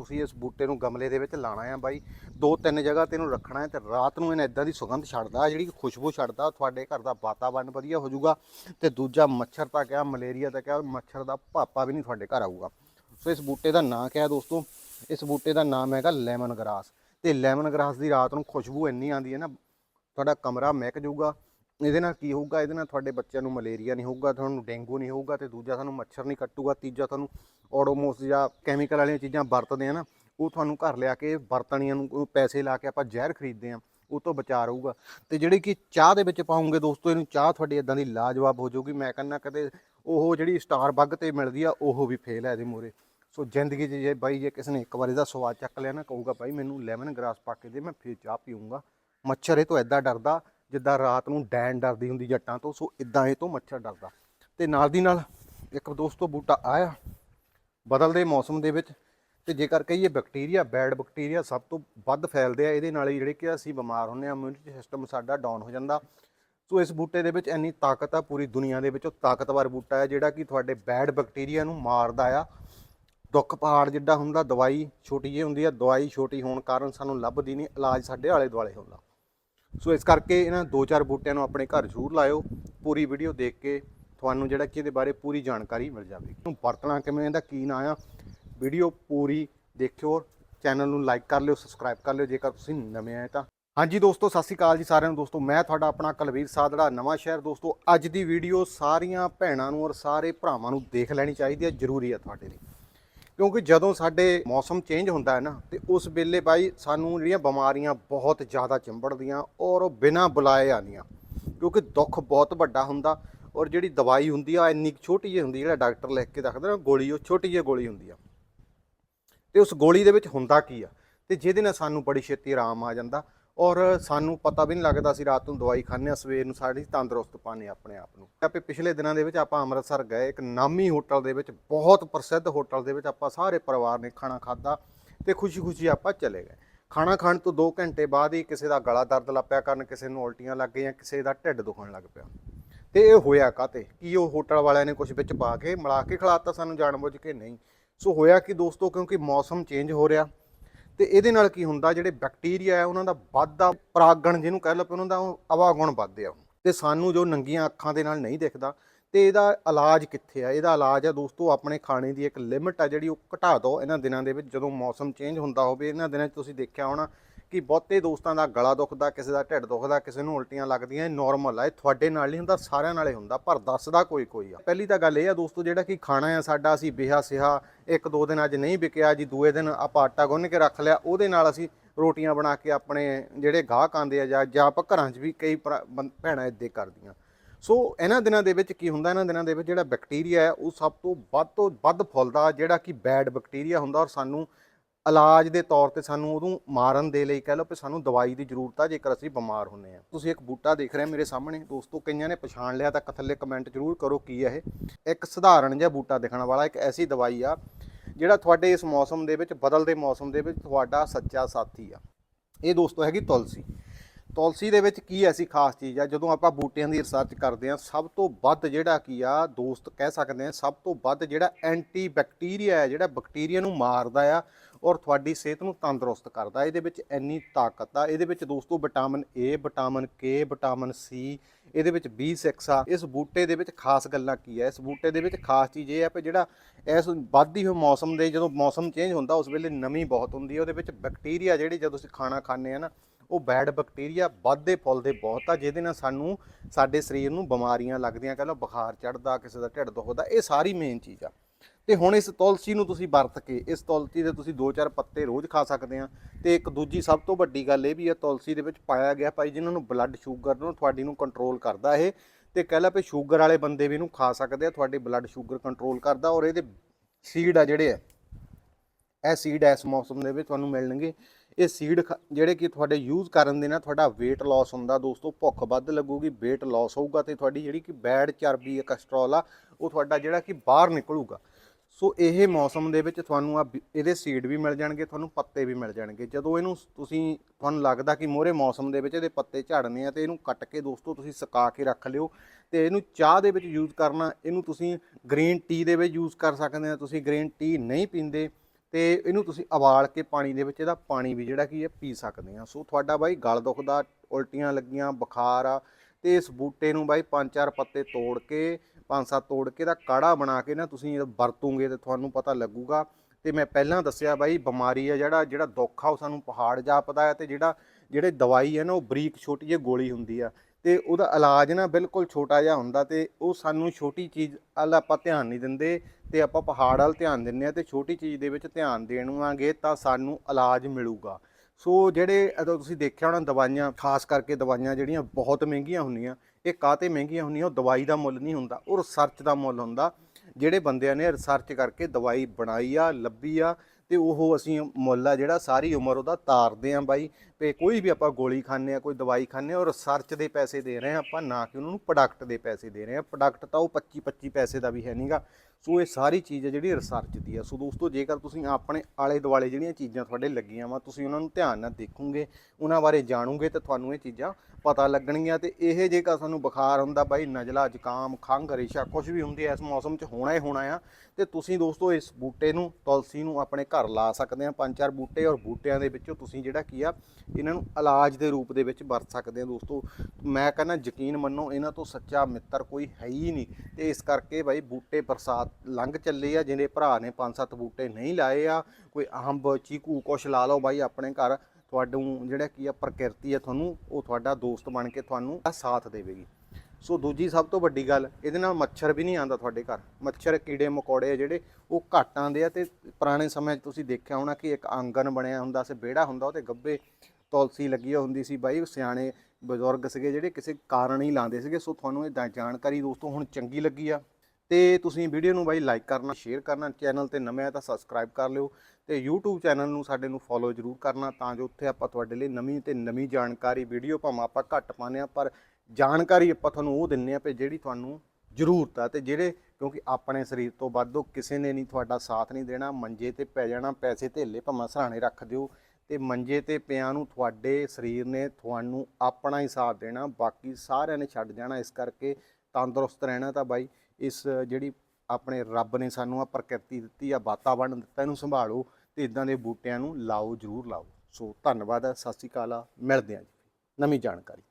ਤੁਸੀਂ ਇਸ ਬੂਟੇ ਨੂੰ ਗਮਲੇ ਦੇ ਵਿੱਚ ਲਾਣਾ ਆ ਬਾਈ, ਦੋ ਤਿੰਨ ਜਗ੍ਹਾ ਤੇ ਇਹਨੂੰ ਰੱਖਣਾ ਹੈ ਤੇ ਰਾਤ ਨੂੰ ਇਹਨੇ ਇਦਾਂ ਦੀ ਸੁਗੰਧ ਛੱਡਦਾ, ਜਿਹੜੀ ਖੁਸ਼ਬੂ ਛੱਡਦਾ, ਤੁਹਾਡੇ ਘਰ ਦਾ ਵਾਤਾਵਰਨ ਵਧੀਆ ਹੋ ਜਾਊਗਾ ਤੇ ਦੂਜਾ ਮੱਛਰ ਤਾਂ ਕਿਹਾ ਮਲੇਰੀਆ ਤਾਂ ਕਿਆ, ਮੱਛਰ ਦਾ ਭਾਪਾ ਵੀ ਨਹੀਂ ਤੁਹਾਡੇ ਘਰ ਆਊਗਾ। ਸੋ ਇਸ ਬੂਟੇ ਦਾ ਨਾਂ ਕਿਹਾ ਦੋਸਤੋ? ਇਸ ਬੂਟੇ ਦਾ ਨਾਮ ਹੈਗਾ ਲੈਮਨ ਗਰਾਸ। ਤੇ ਲੈਮਨ ਗ੍ਰਾਸ ਦੀ ਰਾਤ ਨੂੰ ਖੁਸ਼ਬੂ ਇੰਨੀ ਆਉਂਦੀ ਹੈ ਨਾ, ਤੁਹਾਡਾ ਕਮਰਾ ਮਹਿਕ ਜਾਊਗਾ। ਇਹਦੇ ਨਾਲ ਕੀ ਹੋਊਗਾ? ਇਹਦੇ ਨਾਲ ਤੁਹਾਡੇ ਬੱਚਿਆਂ ਨੂੰ ਮਲੇਰੀਆ ਨਹੀਂ ਹੋਊਗਾ, ਤੁਹਾਨੂੰ ਡੇਂਗੂ ਨਹੀਂ ਹੋਊਗਾ ਤੇ ਦੂਜਾ ਤੁਹਾਨੂੰ ਮੱਛਰ ਨਹੀਂ ਕੱਟੂਗਾ, ਤੀਜਾ ਤੁਹਾਨੂੰ ਓਡੋਮੋਸ ਜਾਂ ਕੈਮੀਕਲ ਵਾਲੀਆਂ ਚੀਜ਼ਾਂ ਵਰਤਦੇ ਆ ਨਾ, ਉਹ ਤੁਹਾਨੂੰ ਘਰ ਲਿਆ ਕੇ ਵਰਤਣੀਆਂ ਨੂੰ ਪੈਸੇ ਲਾ ਕੇ ਆਪਾਂ ਜ਼ਹਿਰ ਖਰੀਦਦੇ ਆ, ਉਹ ਤੋਂ ਬਚਾ ਰਹੂਗਾ। ਤੇ ਜਿਹੜੀ ਕਿ ਚਾਹ ਦੇ ਵਿੱਚ ਪਾਉਂਗੇ ਦੋਸਤੋ, ਇਹਨੂੰ ਚਾਹ ਤੁਹਾਡੀ ਇਦਾਂ ਦੀ ਲਾਜਵਾਬ ਹੋ ਜਾਊਗੀ। ਮੈਂ ਕਹਿੰਦਾ ਕਦੇ ਉਹ ਜਿਹੜੀ ਸਟਾਰ ਬੱਗ ਤੇ ਮਿਲਦੀ ਆ, ਉਹ ਵੀ ਫੇਲ ਹੈ ਇਹਦੇ ਮੂਹਰੇ। ਸੋ ਜ਼ਿੰਦਗੀ 'ਚ ਜੇ ਬਾਈ, ਜੇ ਕਿਸੇ ਨੇ ਇੱਕ ਵਾਰੀ ਦਾ ਸਵਾਦ ਚੱਕ ਲਿਆ ਨਾ, ਕਹੂਗਾ ਬਾਈ, ਮੈਨੂੰ ਲੈਮਨ ਗ੍ਰਾਸ ਪਾ ਕੇ ਦੇ, ਮੈਂ ਫੇਰ ਚਾਹ ਪੀਊਂਗਾ। ਮੱਛਰ ਇਹ ਤੋਂ ਐਦਾਂ ਡਰਦਾ, ਜਿੱਦਾਂ ਰਾਤ ਨੂੰ ਡੈਣ ਡਰਦੀ ਹੁੰਦੀ ਜੱਟਾਂ ਤੋਂ, ਸੋ ਇਦਾਂ ਇਹ ਤੋਂ ਮੱਛਰ ਡਰਦਾ। ਤੇ ਨਾਲ ਦੀ ਨਾਲ ਇੱਕ ਦੋਸਤੋ ਬੂਟਾ ਆਇਆ ਬਦਲਦੇ ਮੌਸਮ ਦੇ ਵਿੱਚ ਤੇ ਜੇਕਰ ਕਹੀਏ ਬੈਕਟੀਰੀਆ, ਬੈਡ ਬੈਕਟੀਰੀਆ ਸਭ ਤੋਂ ਵੱਧ ਫੈਲਦੇ ਆ, ਇਹਦੇ ਨਾਲ ਹੀ ਜਿਹੜੇ ਕਿ ਅਸੀਂ ਬਿਮਾਰ ਹੁੰਦੇ ਆ ਇਮਿਊਨਿਟੀ ਸਿਸਟਮ ਸਾਡਾ ਡਾਊਨ ਹੋ ਜਾਂਦਾ। ਸੋ ਇਸ ਬੂਟੇ ਦੇ ਵਿੱਚ ਇੰਨੀ ਤਾਕਤ ਆ, ਪੂਰੀ ਦੁਨੀਆ ਦੇ ਵਿੱਚ ਉਹ ਤਾਕਤਵਰ ਬੂਟਾ ਹੈ, ਜਿਹੜਾ ਕਿ ਤੁਹਾਡੇ ਬੈਡ ਬੈਕਟੀਰੀਆ ਨੂੰ ਮਾਰਦਾ ਆ। ਦੁੱਖ ਪਹਾੜ ਜਿੱਡਾ ਹੁੰਦਾ, ਦਵਾਈ ਛੋਟੀ ਜਿਹੀ ਹੁੰਦੀ ਆ, ਦਵਾਈ ਛੋਟੀ ਹੋਣ ਕਾਰਨ ਸਾਨੂੰ ਲੱਭਦੀ ਨਹੀਂ, ਇਲਾਜ ਸਾਡੇ ਆਲੇ ਦੁਆਲੇ ਹੁੰਦਾ। ਸੋ ਇਸ ਕਰਕੇ ਇਹਨਾਂ ਦੋ ਚਾਰ ਬੂਟਿਆਂ ਨੂੰ ਆਪਣੇ ਘਰ ਜ਼ਰੂਰ ਲਾਇਓ, ਪੂਰੀ ਵੀਡੀਓ ਦੇਖ ਕੇ ਤੁਹਾਨੂੰ ਜਿਹੜਾ ਕਿ ਇਹਦੇ ਬਾਰੇ ਪੂਰੀ ਜਾਣਕਾਰੀ ਮਿਲ ਜਾਵੇਗੀ। ਇਹਨੂੰ ਵਰਤਣਾ ਕਿਵੇਂ, ਇਹਦਾ ਕੀ ਨਾਂ ਆ? ਵੀਡੀਓ ਪੂਰੀ ਦੇਖਿਓ ਚੈਨਲ ਨੂੰ ਲਾਈਕ ਕਰ ਲਿਓ, ਸਬਸਕ੍ਰਾਈਬ ਕਰ ਲਿਓ, ਜੇਕਰ ਤੁਸੀਂ ਨਵੇਂ ਆਏ ਤਾਂ। ਹਾਂਜੀ ਦੋਸਤੋ, ਸਤਿ ਸ਼੍ਰੀ ਅਕਾਲ ਜੀ ਸਾਰਿਆਂ ਨੂੰ। ਦੋਸਤੋ, ਮੈਂ ਤੁਹਾਡਾ ਆਪਣਾ ਕੁਲਵੀਰ ਸਾਦੜਾ ਨਵਾਂ ਸ਼ਹਿਰ। ਦੋਸਤੋ, ਅੱਜ ਦੀ ਵੀਡੀਓ ਸਾਰੀਆਂ ਭੈਣਾਂ ਨੂੰ ਔਰ ਸਾਰੇ ਭਰਾਵਾਂ ਨੂੰ ਦੇਖ ਲੈਣੀ ਚਾਹੀਦੀ ਹੈ, ਜ਼ਰੂਰੀ ਹੈ ਤੁਹਾਡੇ ਲਈ। ਕਿਉਂਕਿ ਜਦੋਂ ਸਾਡੇ ਮੌਸਮ ਚੇਂਜ ਹੁੰਦਾ ਹੈ ਨਾ, ਤੇ ਉਸ ਵੇਲੇ ਬਾਈ ਸਾਨੂੰ ਜਿਹੜੀਆਂ ਬਿਮਾਰੀਆਂ ਬਹੁਤ ਜ਼ਿਆਦਾ ਚਿੰਬੜਦੀਆਂ ਔਰ ਉਹ ਬਿਨਾਂ ਬੁਲਾਏ ਆਉਂਦੀਆਂ। ਕਿਉਂਕਿ ਦੁੱਖ ਬਹੁਤ ਵੱਡਾ ਹੁੰਦਾ ਔਰ ਜਿਹੜੀ ਦਵਾਈ ਹੁੰਦੀ ਆ, ਇੰਨੀ ਕੁ ਛੋਟੀ ਜਿਹੀ ਹੁੰਦੀ ਜਿਹੜਾ ਡਾਕਟਰ ਲਿਖ ਕੇ ਦੱਸਦਾ ਨਾ, ਗੋਲੀ, ਉਹ ਛੋਟੀ ਜਿਹੀ ਗੋਲੀ ਹੁੰਦੀ ਆ। ਤੇ ਉਸ ਗੋਲੀ ਦੇ ਵਿੱਚ ਹੁੰਦਾ ਕੀ ਆ? ਤੇ ਜਿਹਦੇ ਨਾਲ ਸਾਨੂੰ ਬੜੀ ਛੇਤੀ ਆਰਾਮ ਆ ਜਾਂਦਾ ਔਰ ਸਾਨੂੰ ਪਤਾ ਵੀ ਨਹੀਂ ਲੱਗਦਾ ਅਸੀਂ ਰਾਤ ਨੂੰ ਦਵਾਈ ਖਾਂਦੇ ਆ ਸਵੇਰ ਨੂੰ ਸਾਡੀ ਤੰਦਰੁਸਤ ਪਾਣੇ ਆਪਣੇ ਆਪ ਨੂੰ। ਆਪੇ ਪਿਛਲੇ ਦਿਨਾਂ ਦੇ ਵਿੱਚ ਆਪਾਂ ਅੰਮ੍ਰਿਤਸਰ ਗਏ, ਇੱਕ ਨਾਮੀ ਹੋਟਲ ਦੇ ਵਿੱਚ, ਬਹੁਤ ਪ੍ਰਸਿੱਧ ਹੋਟਲ ਦੇ ਵਿੱਚ ਆਪਾਂ ਸਾਰੇ ਪਰਿਵਾਰ ਨੇ ਖਾਣਾ ਖਾਦਾ ਤੇ ਖੁਸ਼ੀ-ਖੁਸ਼ੀ ਆਪਾਂ ਚਲੇ ਗਏ। ਖਾਣਾ ਖਾਣ ਤੋਂ 2 ਘੰਟੇ ਬਾਅਦ ਹੀ ਕਿਸੇ ਦਾ ਗਲਾ ਦਰਦ ਲੱਗ ਪਿਆ ਕਰਨ, ਕਿਸੇ ਨੂੰ ਉਲਟੀਆਂ ਲੱਗ ਗਈਆਂ, ਕਿਸੇ ਦਾ ਢਿੱਡ ਦੁਖਣ ਲੱਗ ਪਿਆ। ਤੇ ਇਹ ਹੋਇਆ ਕਾਤੇ ਕੀ ਉਹ ਹੋਟਲ ਵਾਲਿਆਂ ਨੇ ਕੁਝ ਵਿੱਚ ਪਾ ਕੇ ਮਿਲਾ ਕੇ ਖਿਲਾਤਾ ਸਾਨੂੰ ਜਾਣਬੁੱਝ ਕੇ? ਨਹੀਂ। ਸੋ ਹੋਇਆ ਕਿ ਦੋਸਤੋ, ਕਿਉਂਕਿ ਮੌਸਮ ਚੇਂਜ ਹੋ ਰਿਹਾ ਤੇ ਇਹਦੇ ਨਾਲ ਕੀ ਹੁੰਦਾ, ਜਿਹੜੇ ਬੈਕਟੀਰੀਆ ਹੈ ਉਹਨਾਂ ਦਾ ਵੱਧਦਾ ਪਰਾਗਣ ਜਿਹਨੂੰ ਕਹਿ ਲਓ ਉਹਨਾਂ ਦਾ ਉਹ ਵੱਧਦੇ ਆ ਤੇ ਸਾਨੂੰ ਜੋ ਨੰਗੀਆਂ ਅੱਖਾਂ ਦੇ ਨਾਲ ਨਹੀਂ ਦਿਖਦਾ, ਤੇ ਇਹਦਾ ਇਲਾਜ ਕਿੱਥੇ ਆ? ਇਹਦਾ ਇਲਾਜ ਆ ਦੋਸਤੋ, ਆਪਣੇ ਖਾਣੇ ਦੀ ਇੱਕ ਲਿਮਟ ਆ ਜਿਹੜੀ ਉਹ ਘਟਾ ਦਿਓ। ਇਹਨਾਂ ਦਿਨਾਂ ਦੇ ਵਿੱਚ ਜਦੋਂ ਮੌਸਮ ਚੇਂਜ ਹੁੰਦਾ ਹੋਵੇ, ਇਹਨਾਂ ਦਿਨਾਂ 'ਚ ਤੁਸੀਂ ਦੇਖਿਆ ਹੋਣਾ ਕਿ ਬਹੁਤੇ ਦੋਸਤਾਂ ਦਾ ਗਲਾ ਦੁਖਦਾ, ਕਿਸੇ ਦਾ ਢਿੱਡ ਦੁਖਦਾ, ਕਿਸੇ ਨੂੰ ਉਲਟੀਆਂ ਲੱਗਦੀਆਂ, ਇਹ ਨਾਰਮਲ ਆ, ਇਹ ਤੁਹਾਡੇ ਨਾਲ ਨਹੀਂ ਹੁੰਦਾ, ਸਾਰਿਆਂ ਨਾਲ ਹੀ ਹੁੰਦਾ, ਪਰ ਦੱਸਦਾ ਕੋਈ ਕੋਈ ਆ। ਪਹਿਲੀ ਤਾਂ ਗੱਲ ਇਹ ਆ ਦੋਸਤੋ, ਜਿਹੜਾ ਕਿ ਖਾਣਾ ਆ ਸਾਡਾ, ਅਸੀਂ ਬਿਹਾ ਸਿਹਾ ਇੱਕ ਦੋ ਦਿਨ ਅੱਜ ਨਹੀਂ ਵਿਕਿਆ, ਜੀ ਦੂਏ ਦਿਨ ਆਪਾਂ ਆਟਾ ਗੁੰਨ ਕੇ ਰੱਖ ਲਿਆ, ਉਹਦੇ ਨਾਲ ਅਸੀਂ ਰੋਟੀਆਂ ਬਣਾ ਕੇ ਆਪਣੇ ਜਿਹੜੇ ਗਾਹਕ ਆਉਂਦੇ ਆ ਜਾਂ ਆਪਾਂ ਘਰਾਂ 'ਚ ਵੀ ਕਈ ਭਰਾ- ਬੰ- ਭੈਣਾਂ ਇੱਦੇ ਕਰਦੀਆਂ। ਸੋ ਇਹਨਾਂ ਦਿਨਾਂ ਦੇ ਵਿੱਚ ਕੀ ਹੁੰਦਾ, ਇਹਨਾਂ ਦਿਨਾਂ ਦੇ ਵਿੱਚ ਜਿਹੜਾ ਬੈਕਟੀਰੀਆ ਹੈ ਉਹ ਸਭ ਤੋਂ ਵੱਧ ਤੋਂ ਵੱਧ ਫੁੱਲਦਾ, ਜਿਹੜਾ ਕਿ ਬੈਡ ਬੈਕਟੀਰੀਆ ਹੁੰਦਾ, ਔਰ ਸਾਨੂੰ ਇਲਾਜ ਦੇ ਤੌਰ ਤੇ ਸਾਨੂੰ ਉਹਨੂੰ ਮਾਰਨ ਦੇ ਲਈ ਕਹਿ ਲਓ ਕਿ ਸਾਨੂੰ ਦਵਾਈ ਦੀ ਜ਼ਰੂਰਤ ਆ, ਜੇਕਰ ਅਸੀਂ ਬਿਮਾਰ ਹੁੰਨੇ ਆ ਤੁਸੀਂ ਇੱਕ ਬੂਟਾ ਦੇਖ ਰਹੇ ਮੇਰੇ ਸਾਹਮਣੇ। ਦੋਸਤੋ, ਕਈਆਂ ਨੇ ਪਛਾਣ ਲਿਆ ਤਾਂ ਥੱਲੇ ਕਮੈਂਟ ਜ਼ਰੂਰ ਕਰੋ ਕੀ ਹੈ ਇਹ। ਇੱਕ ਸਧਾਰਨ ਜਿਹਾ ਬੂਟਾ ਦਿਖਣ ਵਾਲਾ, ਇੱਕ ਐਸੀ ਦਵਾਈ ਆ, ਜਿਹੜਾ ਤੁਹਾਡੇ ਇਸ ਮੌਸਮ ਦੇ ਵਿੱਚ, ਬਦਲਦੇ ਮੌਸਮ ਦੇ ਵਿੱਚ ਤੁਹਾਡਾ ਸੱਚਾ ਸਾਥੀ ਆ। ਇਹ ਦੋਸਤੋ ਹੈਗੀ ਤੁਲਸੀ। ਤੁਲਸੀ ਦੇ ਵਿੱਚ ਕੀ ਐਸੀ ਖਾਸ ਚੀਜ਼ ਆ? ਜਦੋਂ ਆਪਾਂ ਬੂਟਿਆਂ ਦੀ ਰਿਸਰਚ ਕਰਦੇ ਆ ਸਭ ਤੋਂ ਵੱਧ ਜਿਹੜਾ ਕੀ ਆ, ਦੋਸਤ ਕਹਿ ਸਕਦੇ ਆ ਸਭ ਤੋਂ ਵੱਧ ਜਿਹੜਾ ਐਂਟੀ ਬੈਕਟੀਰੀਆ ਹੈ ਜਿਹੜਾ ਬੈਕਟੀਰੀਆ ਨੂੰ ਮਾਰਦਾ ਆ ਔਰ ਤੁਹਾਡੀ ਸਿਹਤ ਨੂੰ ਤੰਦਰੁਸਤ ਕਰਦਾ। ਇਹਦੇ ਵਿੱਚ ਇੰਨੀ ਤਾਕਤ ਆ। ਇਹਦੇ ਵਿੱਚ ਦੋਸਤੋ vitamin A vitamin K vitamin C ਇਹਦੇ ਵਿੱਚ B6 ਆ। ਇਸ ਬੂਟੇ ਦੇ ਵਿੱਚ ਖਾਸ ਗੱਲਾਂ ਕੀ ਹੈ ਇਸ ਬੂਟੇ ਦੇ ਵਿੱਚ ਖਾਸ ਚੀਜ਼ ਇਹ ਆ ਕਿ ਜਿਹੜਾ ਇਸ ਵੱਧਦੀ ਹੋਈ ਮੌਸਮ ਦੇ ਜਦੋਂ ਮੌਸਮ ਚੇਂਜ ਹੁੰਦਾ, ਉਸ ਵੇਲੇ ਨਮੀ ਬਹੁਤ ਹੁੰਦੀ ਹੈ ਉਹਦੇ ਵਿੱਚ ਬੈਕਟੀਰੀਆ ਜਿਹੜੀ ਜਦੋਂ ਅਸੀਂ ਖਾਣਾ ਖਾਂਦੇ ਆ ਨਾ, ਉਹ ਬੈਡ ਬੈਕਟੀਰੀਆ ਵੱਧਦੇ ਫੁੱਲਦੇ ਬਹੁਤ ਆ, ਜਿਹਦੇ ਨਾਲ ਸਾਨੂੰ ਸਾਡੇ ਸਰੀਰ ਨੂੰ ਬਿਮਾਰੀਆਂ ਲੱਗਦੀਆਂ, ਕਹ ਲਓ ਬੁਖਾਰ ਚੜਦਾ ਕਿਸੇ ਦਾ ਢਿੱਡ ਦੁਖਦਾ, ਇਹ ਸਾਰੀ ਮੇਨ ਚੀਜ਼ ਆ। ਤੇ ਹੁਣ ਇਸ ਤੁਲਸੀ ਨੂੰ ਤੁਸੀਂ ਵਰਤ ਕੇ, ਇਸ ਤੁਲਸੀ ਦੇ ਤੁਸੀਂ ਦੋ ਚਾਰ ਪੱਤੇ ਰੋਜ਼ ਖਾ ਸਕਦੇ ਆ। ਤੇ ਇੱਕ ਦੂਜੀ ਸਭ ਤੋਂ ਵੱਡੀ ਗੱਲ ਇਹ ਵੀ ਹੈ ਤੁਲਸੀ ਦੇ ਵਿੱਚ ਪਾਇਆ ਗਿਆ ਭਾਈ ਜਿਨ੍ਹਾਂ ਨੂੰ ਬਲੱਡ ਸ਼ੂਗਰ ਨੂੰ ਤੁਹਾਡੀ ਨੂੰ ਕੰਟਰੋਲ ਕਰਦਾ ਇਹ, ਤੇ ਕਹਿ ਲਾ ਵੀ ਸ਼ੂਗਰ ਵਾਲੇ ਬੰਦੇ ਵੀ ਇਹਨੂੰ ਖਾ ਸਕਦੇ ਆ, ਤੁਹਾਡੇ ਬਲੱਡ ਸ਼ੂਗਰ ਕੰਟਰੋਲ ਕਰਦਾ ਔਰ ਇਹਦੇ ਸੀਡ ਆ ਜਿਹੜੇ ਆ, ਇਹ ਸੀਡ ਇਸ ਮੌਸਮ ਦੇ ਵਿੱਚ ਤੁਹਾਨੂੰ ਮਿਲਣਗੇ। ਇਹ ਸੀਡ ਜਿਹੜੇ ਕਿ ਤੁਹਾਡੇ ਯੂਜ਼ ਕਰਨ ਦੇ ਨਾਲ ਤੁਹਾਡਾ weight loss ਹੁੰਦਾ ਦੋਸਤੋ, ਭੁੱਖ ਵੱਧ ਲੱਗੂਗੀ, weight loss ਹੋਊਗਾ ਤੇ ਤੁਹਾਡੀ ਜਿਹੜੀ ਕਿ ਬੈਡ ਚਰਬੀ ਹੈ ਕੋਲੇਸਟ੍ਰੋਲ ਆ, ਉਹ ਤੁਹਾਡਾ ਜਿਹੜਾ ਕਿ ਬਾਹਰ ਨਿਕਲੂਗਾ। ਸੋ ਇਹ ਮੌਸਮ ਦੇ ਵਿੱਚ ਤੁਹਾਨੂੰ ਆ ਬੀ- ਇਹਦੇ ਸੀਡ ਵੀ ਮਿਲ ਜਾਣਗੇ, ਤੁਹਾਨੂੰ ਪੱਤੇ ਵੀ ਮਿਲ ਜਾਣਗੇ। ਜਦੋਂ ਇਹਨੂੰ ਤੁਸੀਂ ਤੁਹਾਨੂੰ ਲੱਗਦਾ ਕਿ ਮੋਹਰੇ ਮੌਸਮ ਦੇ ਵਿੱਚ ਇਹਦੇ ਪੱਤੇ ਝੜਨੇ ਆ ਤੇ ਇਹਨੂੰ ਕੱਟ ਕੇ ਦੋਸਤੋ ਤੁਸੀਂ ਸੁਕਾ ਕੇ ਰੱਖ ਲਿਓ ਤੇ ਇਹਨੂੰ ਚਾਹ ਦੇ ਵਿੱਚ ਯੂਜ਼ ਕਰਨਾ, ਇਹਨੂੰ ਤੁਸੀਂ ਗ੍ਰੀਨ ਟੀ ਦੇ ਵਿੱਚ ਯੂਜ਼ ਕਰ ਸਕਦੇ ਆ। ਤੁਸੀਂ ਗ੍ਰੀਨ ਟੀ ਨਹੀਂ ਪੀਂਦੇ ਤੇ ਇਹਨੂੰ ਤੁਸੀਂ ਉਬਾਲ ਕੇ ਪਾਣੀ ਦੇ ਵਿੱਚ ਇਹਦਾ ਪਾਣੀ ਵੀ ਜਿਹੜਾ ਕੀ ਹੈ ਪੀ ਸਕਦੇ ਆ। ਸੋ ਤੁਹਾਡਾ ਬਾਈ ਗਲ ਦੁਖਦਾ, ਉਲਟੀਆਂ ਲੱਗੀਆਂ, ਬੁਖਾਰ ਆ ਤੇ ਇਸ ਬੂਟੇ ਨੂੰ ਬਾਈ ਪੰਜ ਚਾਰ ਪੱਤੇ ਤੋੜ ਕੇ ਪੰਜ ਸੱਤ ਤੋੜ ਕੇ ਦਾ ਕਾੜਾ ਬਣਾ ਕੇ ਨਾ ਤੁਸੀਂ ਵਰਤੋਂਗੇ ਵਰਤੋਗੇ ਤੇ ਤੁਹਾਨੂੰ ਪਤਾ ਲੱਗੂਗਾ। ਤੇ ਮੈਂ ਪਹਿਲਾਂ ਦੱਸਿਆ ਬਾਈ, ਬਿਮਾਰੀ ਆ ਜਿਹੜਾ ਜਿਹੜਾ ਦੁੱਖ ਆ ਉਹ ਸਾਨੂੰ ਪਹਾੜ ਜਾਪਦਾ ਹੈ ਤੇ ਜਿਹੜਾ, ਜਿਹੜੇ ਦਵਾਈ ਹੈ ਨਾ ਉਹ ਬਰੀਕ ਛੋਟੀ ਜਿਹੀ ਗੋਲੀ ਹੁੰਦੀ ਆ। ਤੇ ਉਹਦਾ ਇਲਾਜ ਨਾ ਬਿਲਕੁਲ ਛੋਟਾ ਜਿਹਾ ਹੁੰਦਾ ਤੇ ਉਹ ਸਾਨੂੰ ਛੋਟੀ ਚੀਜ਼ ਵੱਲ ਆਪਾਂ ਧਿਆਨ ਨਹੀਂ ਦਿੰਦੇ ਤੇ ਆਪਾਂ ਪਹਾੜ ਵੱਲ ਧਿਆਨ ਦਿੰਦੇ ਆ ਤੇ ਛੋਟੀ ਚੀਜ਼ ਦੇ ਵਿੱਚ ਧਿਆਨ ਦੇਣਵਾਂਗੇ ਤਾਂ ਸਾਨੂੰ ਇਲਾਜ ਮਿਲੂਗਾ। ਸੋ ਜਿਹੜੇ ਅਦੋਂ ਤੁਸੀਂ ਦੇਖਿਆ ਹੋਣਾ ਦਵਾਈਆਂ, ਖਾਸ ਕਰਕੇ ਦਵਾਈਆਂ ਜਿਹੜੀਆਂ ਬਹੁਤ ਮਹਿੰਗੀਆਂ ਹੁੰਦੀਆਂ ਇਹ ਕਾਹਤੇ ਮਹਿੰਗੀਆਂ ਹੁੰਦੀਆਂ, ਉਹ ਦਵਾਈ ਦਾ ਮੁੱਲ ਨਹੀਂ ਹੁੰਦਾ, ਉਹ ਰਿਸਰਚ ਦਾ ਮੁੱਲ ਹੁੰਦਾ। ਜਿਹੜੇ ਬੰਦਿਆਂ ਨੇ ਰਿਸਰਚ ਕਰਕੇ ਦਵਾਈ ਬਣਾਈ ਆ, ਲੱਭੀ ਆ, ਤੇ ਉਹ ਅਸੀਂ ਮੁੱਲ ਆ ਜਿਹੜਾ ਸਾਰੀ ਉਮਰ ਉਹਦਾ ਤਾਰਦੇ ਆ ਬਾਈ। ਤੇ ਕੋਈ ਵੀ ਆਪਾਂ ਗੋਲੀ ਖਾਂਦੇ ਆ, ਕੋਈ ਦਵਾਈ ਖਾਂਦੇ ਆ, ਉਹ ਰਿਸਰਚ ਦੇ ਪੈਸੇ ਦੇ ਰਹੇ ਆ, ਆਪਾਂ ਨਾ ਕਿ ਉਹਨਾਂ ਨੂੰ ਪ੍ਰੋਡਕਟ ਦੇ ਪੈਸੇ ਦੇ ਰਹੇ ਆ। ਪ੍ਰੋਡਕਟ ਤਾਂ ਉਹ 25 25 ਪੈਸੇ ਦਾ ਵੀ ਹੈ ਨਹੀਂਗਾ ਸੋ ਇਹ ਸਾਰੀ ਚੀਜ਼ ਹੈ ਜਿਹੜੀ ਰਿਸਰਚ ਦੀ ਆ ਸੋ ਦੋਸਤੋ, ਜੇਕਰ ਤੁਸੀਂ ਆਪਣੇ ਆਲੇ ਦੁਆਲੇ ਜਿਹੜੀਆਂ ਚੀਜ਼ਾਂ ਤੁਹਾਡੇ ਲੱਗੀਆਂ ਵਾ, ਤੁਸੀਂ ਉਹਨਾਂ ਨੂੰ ਧਿਆਨ ਨਾਲ ਦੇਖੋਗੇ, ਉਹਨਾਂ ਬਾਰੇ ਜਾਣੋਗੇ ਤੇ ਤੁਹਾਨੂੰ ਇਹ ਚੀਜ਼ਾਂ ਪਤਾ ਲੱਗਣਗੀਆਂ ਤੇ ਇਹ ਜੇਕਰ ਸਾਨੂੰ ਬੁਖਾਰ ਹੁੰਦਾ, ਬਾਈ ਨਜ਼ਲਾ, ਜ਼ੁਕਾਮ, ਖੰਘ, ਰੇਸ਼ਾ ਕੁਝ ਵੀ ਹੁੰਦੀ ਐ ਇਸ ਮੌਸਮ 'ਚ ਹੋਣਾ ਹੀ ਹੋਣਾ ਆ, ਤੇ ਤੁਸੀਂ ਦੋਸਤੋ ਇਸ ਬੂਟੇ ਨੂੰ, ਤੁਲਸੀ ਨੂੰ ਆਪਣੇ ਘਰ ਲਾ ਸਕਦੇ ਆ। ਪੰਜ ਚਾਰ ਬੂਟੇ ਔਰ ਬੂਟਿਆਂ ਦੇ ਵਿੱਚੋਂ ਤੁਸੀਂ ਜਿਹੜਾ ਕੀ ਆ, ਇਹਨਾਂ ਨੂੰ ਇਲਾਜ ਦੇ ਰੂਪ ਦੇ ਵਿੱਚ ਵਰਤ ਸਕਦੇ ਆ ਦੋਸਤੋ। ਮੈਂ ਕਹਿੰਦਾ ਯਕੀਨ ਮੰਨੋ, ਇਹਨਾਂ ਤੋਂ ਸੱਚਾ ਮਿੱਤਰ ਕੋਈ ਹੈ ਹੀ ਨਹੀਂ ਤੇ ਇਸ ਕਰਕੇ ਬਾਈ ਬੂਟੇ ਬਰਸਾਤ ਲੰਘ ਚੱਲੇ ਆ ਜਿਹਨੇ ਭਰਾ ਨੇ ਪੰਜ ਸੱਤ ਬੂਟੇ ਨਹੀਂ ਲਾਏ ਆ। ਕੋਈ ਅੰਬ, ਚੀਕੂ ਕੁਛ ਲਾ ਲਓ ਬਾਈ ਆਪਣੇ ਘਰ। ਤੁਹਾਨੂੰ ਜਿਹੜਾ ਕੀ ਆ, ਪ੍ਰਕਿਰਤੀ ਆ ਤੁਹਾਨੂੰ, ਉਹ ਤੁਹਾਡਾ ਦੋਸਤ ਬਣ ਕੇ ਤੁਹਾਨੂੰ ਸਾਥ ਦੇਵੇਗੀ। ਸੋ ਦੂਜੀ ਸਭ ਤੋਂ ਵੱਡੀ ਗੱਲ, ਇਹਦੇ ਨਾਲ ਮੱਛਰ ਵੀ ਨਹੀਂ ਆਉਂਦਾ ਤੁਹਾਡੇ ਘਰ। ਮੱਛਰ ਕੀੜੇ ਮਕੌੜੇ ਆ ਜਿਹੜੇ, ਉਹ ਘੱਟ ਆਉਂਦੇ ਆ ਤੇ ਪੁਰਾਣੇ ਸਮੇਂ 'ਚ ਤੁਸੀਂ ਦੇਖਿਆ ਹੋਣਾ ਕਿ ਇੱਕ ਆਂਗਨ ਬਣਿਆ ਹੁੰਦਾ ਸੀ, ਵਿਹੜਾ ਹੁੰਦਾ, ਉਹਦੇ ਗੱਬੇ ਤੁਲਸੀ ਲੱਗੀ ਹੁੰਦੀ ਸੀ ਬਾਈ ਸਿਆਣੇ ਬਜ਼ੁਰਗ ਸੀਗੇ ਜਿਹੜੇ ਕਿਸੇ ਕਾਰਨ ਹੀ ਲਾਉਂਦੇ ਸੀਗੇ। ਸੋ ਤੁਹਾਨੂੰ ਇਹ ਜਾਣਕਾਰੀ ਦੋਸਤੋ, ਹੁਣ ਚੰਗੀ ਲੱਗੀ ਆ। ਤੇ ਤੁਸੀਂ ਵੀਡੀਓ ਨੂੰ ਬਾਈ ਲਾਈਕ ਕਰਨਾ ਸ਼ੇਅਰ ਕਰਨਾ ਚੈਨਲ ਤੇ ਨਵੇਂ ਆ ਤਾਂ ਸਬਸਕ੍ਰਾਈਬ ਕਰ ਲਿਓ ਤੇ YouTube ਚੈਨਲ ਨੂੰ ਸਾਡੇ ਨੂੰ ਫੋਲੋ ਜ਼ਰੂਰ ਕਰਨਾ ਤਾਂ ਜੋ ਉੱਥੇ ਆਪਾਂ ਤੁਹਾਡੇ ਲਈ ਨਵੀਂ ਤੇ ਨਵੀਂ ਜਾਣਕਾਰੀ ਵੀਡੀਓ ਭਾਵੇਂ ਆਪਾਂ ਘੱਟ ਪਾਉਂਦੇ ਆ ਪਰ ਜਾਣਕਾਰੀ ਆਪਾਂ ਤੁਹਾਨੂੰ ਉਹ ਦਿੰਨੇ ਆ ਪਏ ਜਿਹੜੀ ਤੁਹਾਨੂੰ ਜ਼ਰੂਰਤ ਆ ਤੇ ਜਿਹੜੇ ਕਿਉਂਕਿ ਆਪਣੇ ਸਰੀਰ ਤੋਂ ਵੱਧ ਉਹ ਕਿਸੇ ਨੇ ਨਹੀਂ, ਤੁਹਾਡਾ ਸਾਥ ਨਹੀਂ ਦੇਣਾ, ਮੰਜੇ ਤੇ ਪੈ ਜਾਣਾ, ਪੈਸੇ ਧੇਲੇ ਭਾਵੇਂ ਸਰਾਣੇ ਰੱਖ ਦਿਓ ਤੇ ਮੰਜੇ ਤੇ ਪਿਆਂ ਨੂੰ ਤੁਹਾਡੇ ਸਰੀਰ ਨੇ ਤੁਹਾਨੂੰ ਆਪਣਾ ਹੀ ਸਾਥ ਦੇਣਾ, ਬਾਕੀ ਸਾਰਿਆਂ ਨੇ ਛੱਡ ਜਾਣਾ ਇਸ ਕਰਕੇ ਤੰਦਰੁਸਤ ਰਹਿਣਾ ਤਾਂ ਬਾਈ, ਇਸ ਜਿਹੜੀ ਆਪਣੇ ਰੱਬ ਨੇ ਸਾਨੂੰ ਆ ਪ੍ਰਕਿਰਤੀ ਦਿੱਤੀ ਆ ਵਾਤਾਵਰਣ ਦਿੱਤਾ, ਇਹਨੂੰ ਸੰਭਾਲੋ ਤੇ ਇਦਾਂ ਦੇ ਬੂਟਿਆਂ ਨੂੰ ਲਾਓ, ਜ਼ਰੂਰ ਲਾਓ। ਸੋ ਧੰਨਵਾਦ ਸਤਿ ਸ਼੍ਰੀ ਅਕਾਲ ਆ ਮਿਲਦੇ ਹਾਂ ਜੀ, ਨਵੀਂ ਜਾਣਕਾਰੀ।